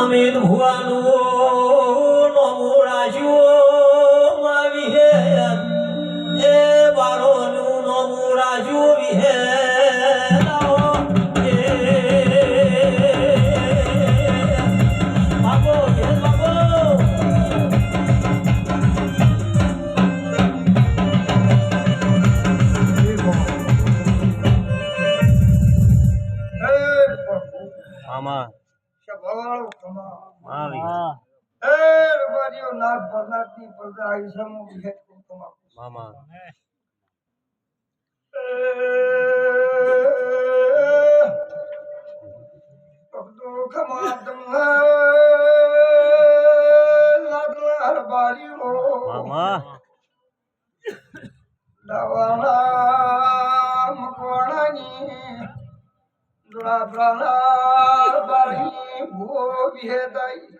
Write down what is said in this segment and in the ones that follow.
আমিন হুয়া নূর ભરનાથની પ્રજા આયુષ્યમાં વિહેત કુટુંબ મામા. મામા. દવાના મકવાણાની દુડા પ્રાણા બારી ભૂ વિહેદાઈ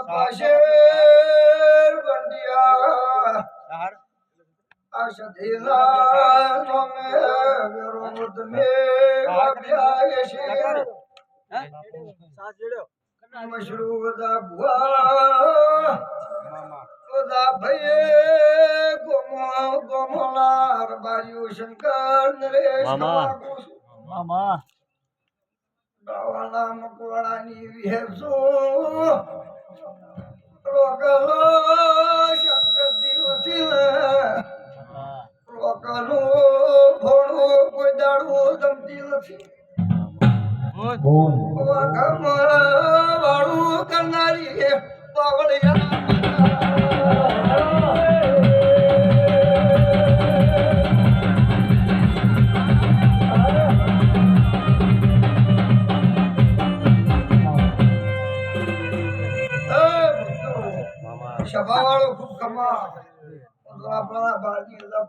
મામા બંડિયા આશધીના નોમે વિરોધ મે વાગ્યા છે મશરૂ વદા ભુવા ભયે ગોમો ગોમોલાર બાજુ શંકર નરેશ મામા. મામા ગાવાના મકવાડાની વિહેસો રોકલો શંકર દિવથી રોકલો નથી કરનારી પાવળિયા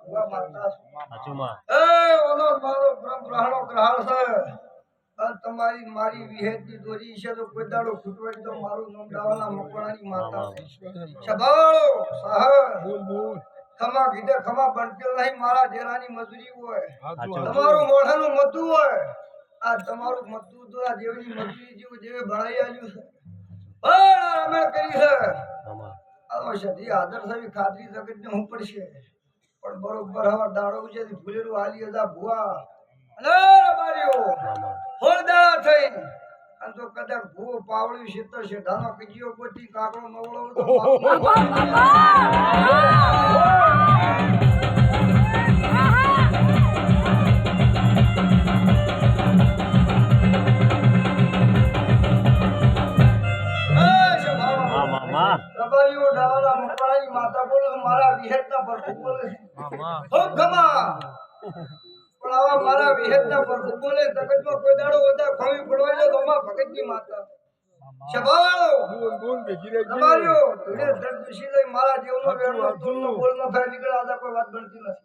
ભૂવા મારતા. એ મારો છે. તમારી મારી વિહેતની દોરી છે તો કોઈ દાડો ખૂટવાડી તો મારું નામ ડાવાના મકવાણાની માતા સાહેબ. ખમા કીધે ખમા બનકેલ નહીં મારા જેરાની મજૂરી હોય. તમારું મોઢાનું મતું હોય. આ તમારું મતું તો આ દેવની મજૂરી જેવું જેવે ભણાઈ આવ્યું છે. પણ અમે કરી છે આમાં સધી આદર થવી ખાતરી જગતને હું પડશે. પણ બરોબર હવે દાડો છે ભૂલેલું હાલી હતા ભુવા. અને રબારીઓ હોળદાળા થઈ. અને તો કદાચ ભૂવો પાવળ્યું શીતળ શેઠાનો કજીયો ગોતી કાકડો નવળો તો રબારીઓ ડાવાલા મકવાણાની માતા બોલે મારા વિહેતના પ્રભુ બોલે હો ગમા. પણ આવા મારા વિહેતના પ્રભુ બોલે જગતમાં કોઈ દાડો વધારે ખોવી પડવા જાય તો અમારા ભગતની માતા. મારા જેવનો વેણનો તોલનો બોલ ન થાય નીકળે આજા કોઈ વાત બનતી નથી.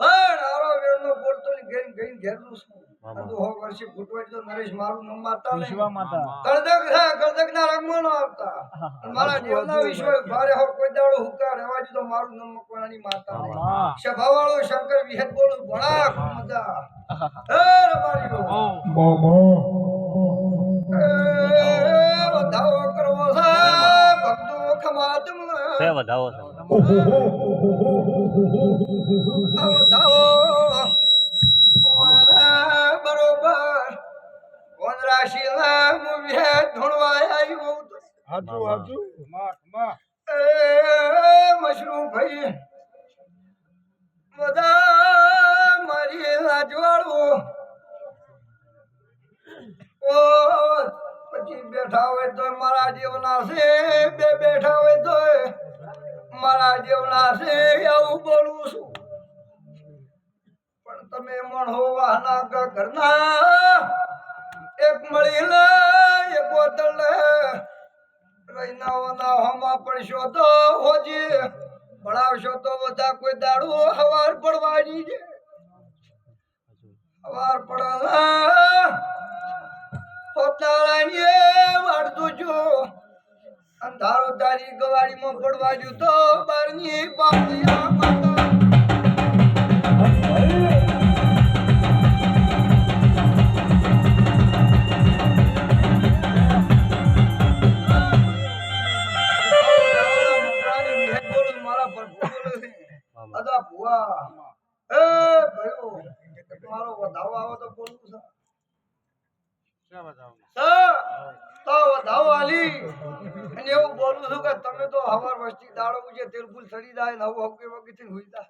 પણ આરો વેણનો બોલ તો ઘેર ઘેર ઘેરનું છું આ વર્ષે ફૂટવાય તો નરેશ મારું નામ માતા નહીં ગળદક છે ગળદક ના રંગમાં ન આવતા મારા દેવના વિશ્વ ભારે હો કોઈ દાડો હુકા રહેવા દીધો મારું નામ મકવાણાની માતા નહીં. સભાવાળો શંકર વિહેત બોલું ભણા મજા હે રબારીઓ એ વધાવો કરવો છે ભક્તો ખમાત છે વધાવો છે વધાવો કોણ રાશિ નામ વિહેત ધૂણવા આવ્યું એ મશરૂમ ભાઈ બધા મારી લાજવાળો. ઓ પછી બેઠા હોય તો મારા જેવના છે બે બેઠા હોય તો મારા જેવના છે એવું બોલું છું. પણ તમે મણ હોવાના ઘરના એક મળી લે, એક લે. રૈનાઓના હોમાં પડશો તો હોજી. ભણાવશો તો બધા કોઈ દાડો હવાર પડવાની છે હવાર પડવાના પોતાની વાળતું જો અંધારો તારી ગવાડીમાં પડવા જો તો બારની પાપિયા માતા. વધાવો આવો તો બોલું છે. તો વધાવો આલી. અને એવું બોલું છું કે તમે તો હવાર વસ્તી દાડો ઉજે તેલ સડી જાય ને હવું હવકે વગેથી હુઈતા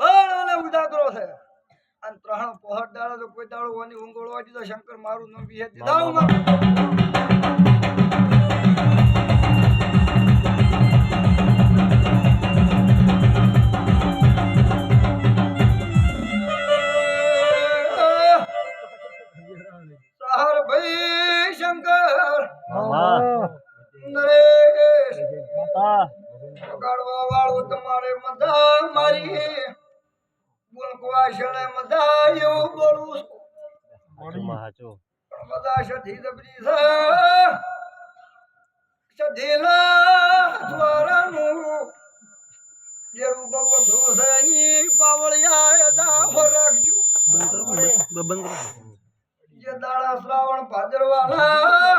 પણ મને ઉદાકરો છે. અને ત્રણ પહોટ દાડો તો કોઈ દાડો વાની દીધો શંકર મારું ન બી દાવમાં નરેશ માતા વગાડવા વાળો તમારે મજા મારી ગુણકવા શણે મજા એવું બોલું છું હાચું માં હાચું પણ મજા સધી દબરી છે દ્વારાનું જેરું બહુ અઘરું પાવળિયા દાહો રાખજો. જે દાડા શ્રાવણ ભાદરવાના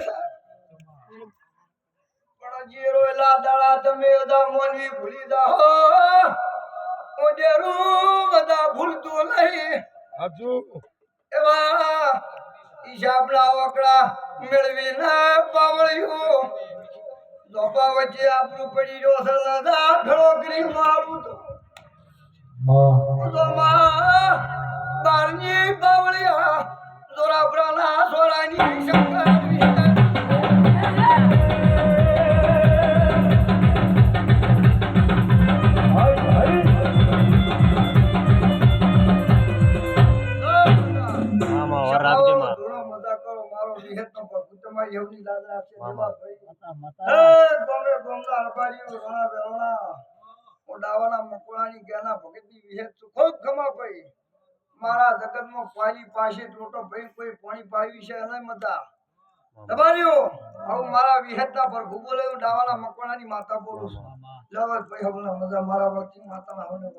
જીરો એલા દાડા તમે બધા મોનવી ભૂલી જાઓ. ઓડેરું બધા ભૂલતું નહીં. એવા હિસાબના ઓકડા મેળવી ના પાવળ્યું. લોપા વચ્ચે આપણું પડી રહ્યો છે દાદા ઘણો કરી મારું તો. બારની પાવળિયા જોરાપરાના સોરાની શંકર એવની દાદા છે ગોમે ગોમના રબારીઓ રણા બેરણા. ઓડાવાના મકોડાની જ્ઞાના ભગતની વિહેત છું. ખૂબ ખમા ભાઈ. મારા જગતમાં પાલી પાસે ટોટો ભાઈ કોઈ પાણી પાવી છે અને મતા. રબારીઓ આવું મારા વિહેતના પર ભૂગોલે હું ડાવાના મકોડાની માતા બોલું છું. લવત ભાઈ હમણાં મજા મારા વળતી માતાના હવે